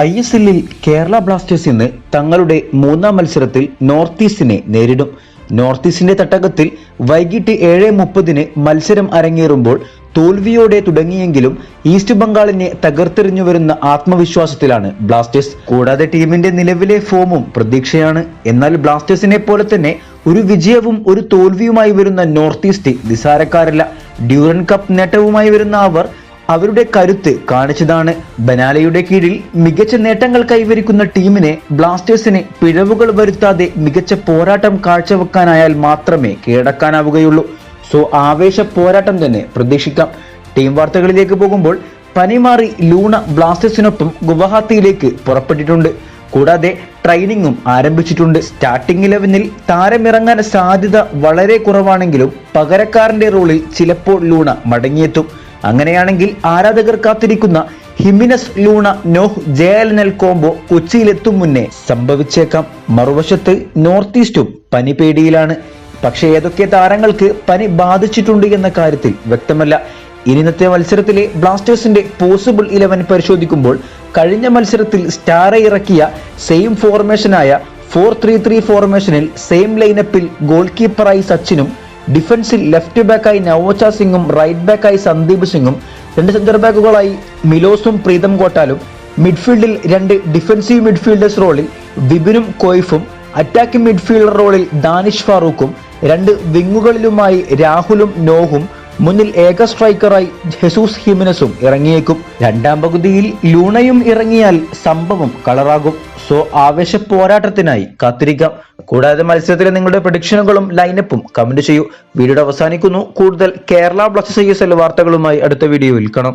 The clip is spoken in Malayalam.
ഐ എസ് എല്ലിൽ കേരള ബ്ലാസ്റ്റേഴ്സ് ഇന്ന് തങ്ങളുടെ മൂന്നാം മത്സരത്തിൽ നോർത്ത് ഈസ്റ്റിനെ നേരിടും. നോർത്ത് ഈസ്റ്റിന്റെ തട്ടകത്തിൽ വൈകിട്ട് ഏഴ് മുപ്പതിന് മത്സരം അരങ്ങേറുമ്പോൾ തോൽവിയോടെ തുടങ്ങിയെങ്കിലും ഈസ്റ്റ് ബംഗാളിനെ തകർത്തെറിഞ്ഞു വരുന്ന ആത്മവിശ്വാസത്തിലാണ് ബ്ലാസ്റ്റേഴ്സ്. കൂടാതെ ടീമിന്റെ നിലവിലെ ഫോമും പ്രതീക്ഷയാണ്. എന്നാൽ ബ്ലാസ്റ്റേഴ്സിനെ പോലെ തന്നെ ഒരു വിജയവും ഒരു തോൽവിയുമായി വരുന്ന നോർത്ത് ഈസ്റ്റ് നിസാരക്കാരല്ല. ഡ്യൂറൻ കപ്പ് നേട്ടവുമായി വരുന്ന അവർ അവരുടെ കരുത്ത് കാണിച്ചതാണ്. ബനാലയുടെ കീഴിൽ മികച്ച നേട്ടങ്ങൾ കൈവരിക്കുന്ന ടീമിനെ ബ്ലാസ്റ്റേഴ്സിന് പിഴവുകൾ വരുത്താതെ മികച്ച പോരാട്ടം കാഴ്ചവെക്കാനായാൽ മാത്രമേ കീഴടക്കാനാവുകയുള്ളൂ. സോ ആവേശ പോരാട്ടം തന്നെ പ്രതീക്ഷിക്കാം. ടീം വാർത്തകളിലേക്ക് പോകുമ്പോൾ പനിമാറി ലൂണ ബ്ലാസ്റ്റേഴ്സിനൊപ്പം ഗുവാഹത്തിയിലേക്ക് പുറപ്പെട്ടിട്ടുണ്ട്. കൂടാതെ ട്രെയിനിങ്ങും ആരംഭിച്ചിട്ടുണ്ട്. സ്റ്റാർട്ടിംഗ് ഇലവനിൽ താരമിറങ്ങാൻ സാധ്യത വളരെ കുറവാണെങ്കിലും പകരക്കാരന്റെ റോളിൽ ചിലപ്പോൾ ലൂണ മടങ്ങിയെത്തും. അങ്ങനെയാണെങ്കിൽ ആരാധകർ കാത്തിരിക്കുന്ന ഹിമിനസ് ലൂണ നോഹ് ജയലനൽ കോംബോ കൊച്ചിയിലെത്തും മുന്നേ സംഭവിച്ചേക്കാം. മറുവശത്ത് നോർത്ത് ഈസ്റ്റും പനി പേടിയിലാണ്. പക്ഷേ ഏതൊക്കെ താരങ്ങൾക്ക് പനി ബാധിച്ചിട്ടുണ്ട് എന്ന കാര്യത്തിൽ വ്യക്തമല്ല. ഇന്നത്തെ മത്സരത്തിലെ ബ്ലാസ്റ്റേഴ്സിന്റെ പോസിബിൾ ഇലവൻ പരിശോധിക്കുമ്പോൾ കഴിഞ്ഞ മത്സരത്തിൽ സ്റ്റാറെ ഇറക്കിയ സെയിം ഫോർമേഷനായ ഫോർ ത്രീ ത്രീ ഫോർമേഷനിൽ സെയിം ലൈനപ്പിൽ ഗോൾ കീപ്പറായി സച്ചിനും ഡിഫൻസിൽ ലെഫ്റ്റ് ബാക്കായി നവോച്ച സിംഗും റൈറ്റ് ബാക്കായി സന്ദീപ് സിംഗും രണ്ട് സെന്റർ ബാക്കുകളായി മിലോസും പ്രീതം കോട്ടാലും. മിഡ്ഫീൽഡിൽ രണ്ട് ഡിഫൻസീവ് മിഡ്ഫീൽഡേഴ്സ് റോളിൽ വിപിനും കോയിഫും. അറ്റാക്കിംഗ് മിഡ്ഫീൽഡർ റോളിൽ ദാനിഷ് ഫാറൂഖും. രണ്ട് വിങ്ങുകളിലുമായി രാഹുലും നോഹും. മുന്നിൽ ഏക സ്ട്രൈക്കറായി ജെസൂസ് ഹിമിനസും ഇറങ്ങിയേക്കും. രണ്ടാം പകുതിയിൽ ലൂണയും ഇറങ്ങിയാൽ സംഭവം കളറാകും. സോ ആവേശ പോരാട്ടത്തിനായി കാത്തിരിക്കാം. കൂടാതെ മത്സരത്തിലെ നിങ്ങളുടെ പ്രഡിക്ഷനുകളും ലൈനപ്പും കമന്റ് ചെയ്യൂ. വീഡിയോ അവസാനിക്കുന്നു. കൂടുതൽ കേരള ബ്ലാസ്റ്റേഴ്സ് ഐ വാർത്തകളുമായി അടുത്ത വീഡിയോയിൽ കാണാം.